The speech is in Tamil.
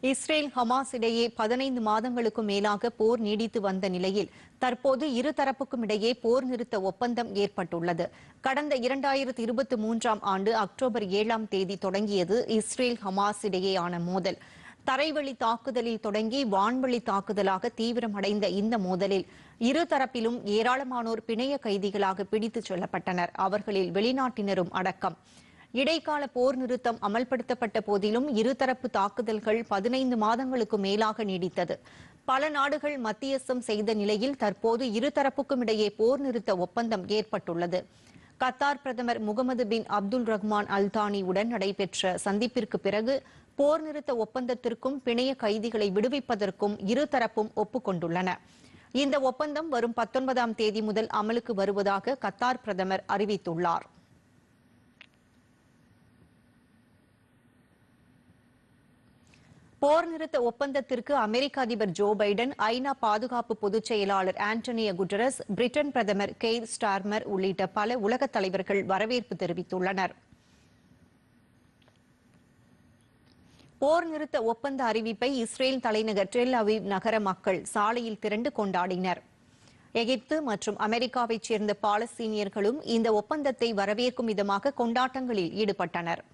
இஸ்ரேல் ஹமாஸ் இடையே பதினைந்து மாதங்களுக்கும் மேலாக போர் நீடித்து வந்த நிலையில் தற்போது இருதரப்புக்கும் இடையே போர் நிறுத்த ஒப்பந்தம் ஏற்பட்டுள்ளது. கடந்த இரண்டாயிரத்தி இருபத்தி மூன்றாம் ஆண்டு அக்டோபர் ஏழாம் தேதி தொடங்கியது இஸ்ரேல் ஹமாஸ் இடையேயான மோதல். தரைவழி தாக்குதலில் தொடங்கி வான்வழி தாக்குதலாக தீவிரமடைந்த இந்த மோதலில் இருதரப்பிலும் ஏராளமானோர் பிணைய கைதிகளாக பிடித்துச் செல்லப்பட்டனர். அவர்களில் வெளிநாட்டினரும் அடக்கம். இடைக்கால போர் நிறுத்தம் அமல்படுத்தப்பட்ட போதிலும் இருதரப்பு தாக்குதல்கள் பதினைந்து மாதங்களுக்கு மேலாக நீடித்தது. பல நாடுகள் மத்தியஸ்தம் செய்த நிலையில் தற்போது இருதரப்புக்கும் இடையே போர் நிறுத்த ஒப்பந்தம் ஏற்பட்டுள்ளது. கத்தார் பிரதமர் Mohammed bin Abdul Rahman Al Thani உடன் நடைபெற்ற சந்திப்பிற்கு பிறகு போர் நிறுத்த ஒப்பந்தத்திற்கும் பிணைய கைதிகளை விடுவிப்பதற்கும் இருதரப்பும் ஒப்புக்கொண்டுள்ளன. இந்த ஒப்பந்தம் வரும் பத்தொன்பதாம் தேதி முதல் அமலுக்கு வருவதாக கத்தார் பிரதமர் அறிவித்துள்ளார். போர் நிறுத்த ஒப்பந்தத்திற்கு அமெரிக்க அதிபர் ஜோ பைடன் ஐநா பாதுகாப்பு பொதுச் செயலாளர் ஆண்டனியோ குட்டரஸ் பிரிட்டன் பிரதமர் கெய்ர் ஸ்டார்மர் உள்ளிட்ட பல உலகத் தலைவர்கள் வரவேற்பு தெரிவித்துள்ளனர். போர் நிறுத்த ஒப்பந்த அறிவிப்பை இஸ்ரேல் தலைநகர் டெல் அவீவ் நகர மக்கள் சாலையில் திரண்டு கொண்டாடினர். எகிப்து மற்றும் அமெரிக்காவைச் சேர்ந்த பாலஸ்தீனியர்களும் இந்த ஒப்பந்தத்தை வரவேற்கும் விதமாக கொண்டாட்டங்களில் ஈடுபட்டனர்.